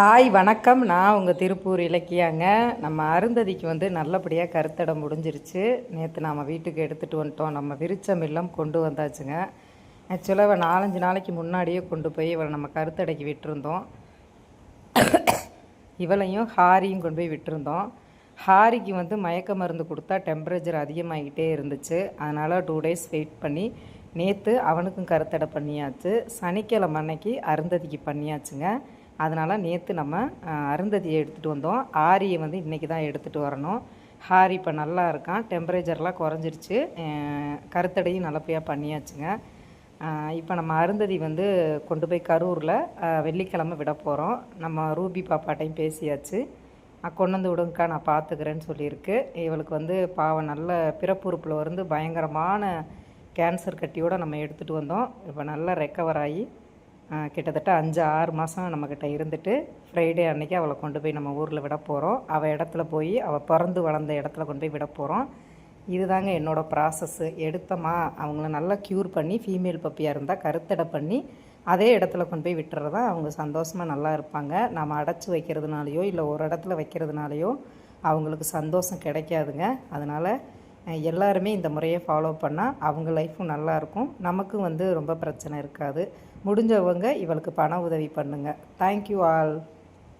Hi வணக்கம். நான் உங்கள் திருப்பூர் இலக்கியாங்க. நம்ம அருந்ததிக்கு வந்து நல்லபடியாக கருத்தடை முடிஞ்சிருச்சு. நேற்று நாம் வீட்டுக்கு எடுத்துகிட்டு வந்துட்டோம். நம்ம விருச்சம் இல்லம் கொண்டு வந்தாச்சுங்க. ஆக்சுவலாக நாலஞ்சு நாளைக்கு முன்னாடியே கொண்டு போய் இவளை நம்ம கருத்தடைக்கு விட்டுருந்தோம். இவளையும் ஹாரியும் கொண்டு போய் விட்டுருந்தோம். ஹாரிக்கு வந்து மயக்க மருந்து கொடுத்தா டெம்பரேச்சர் அதிகமாகிட்டே இருந்துச்சு. அதனால் டூ டேஸ் வெயிட் பண்ணி நேற்று அவனுக்கும் கருத்தடை பண்ணியாச்சு. சனிக்கிழமை அன்னைக்கு அருந்ததிக்கு பண்ணியாச்சுங்க. அதனால் நேற்று நம்ம அருந்ததியை எடுத்துகிட்டு வந்தோம். ஆரியை வந்து இன்றைக்கி தான் எடுத்துகிட்டு வரணும். ஹாரி இப்போ நல்லா இருக்கான். டெம்பரேச்சர்லாம் குறைஞ்சிருச்சு கருத்தடையும் நல்லபடியாக பண்ணியாச்சுங்க. இப்போ நம்ம அருந்ததி வந்து கொண்டு போய் கரூரில் வெள்ளிக்கிழமை விட போகிறோம் நம்ம ரூபி பாப்பாட்டையும் பேசியாச்சு. கொண்டு வந்து விடுங்கக்கா நான் பார்த்துக்கிறேன்னு சொல்லியிருக்கு. இவளுக்கு வந்து பாவம் நல்ல பிறப்புறுப்பில் வந்து பயங்கரமான கேன்சர் கட்டியோடு நம்ம எடுத்துகிட்டு வந்தோம். இப்போ நல்லா ரெக்கவர் ஆகி கிட்டத்தட்ட அஞ்சு ஆறு மாதம் நம்மக்கிட்ட இருந்துட்டு ஃப்ரைடே அன்னைக்கு அவளை கொண்டு போய் நம்ம ஊரில் விட போகிறோம் அவள் இடத்துல போய் அவள் பிறந்து வளர்ந்த இடத்துல கொண்டு போய் விட போகிறோம் இதுதாங்க என்னோடய ப்ராசஸ்ஸு எடுத்தோமா அவங்கள நல்லா க்யூர் பண்ணி ஃபீமேல் பப்பியாக இருந்தால் கருத்தடை பண்ணி அதே இடத்துல கொண்டு போய் விட்டுறது தான் அவங்க சந்தோஷமாக நல்லா இருப்பாங்க. நம்ம அடைச்சி வைக்கிறதுனாலையோ இல்லை ஒரு இடத்துல வைக்கிறதுனாலையோ அவங்களுக்கு சந்தோஷம் கிடைக்காதுங்க. அதனால் எல்லாருமே இந்த முறையை ஃபாலோ பண்ணால் அவங்க லைஃப்பும் நல்லாயிருக்கும் நமக்கும் வந்து ரொம்ப பிரச்சனை இருக்காது. முடிஞ்சவங்க இவளுக்கு பண உதவி பண்ணுங்கள் தேங்க்யூ ஆல்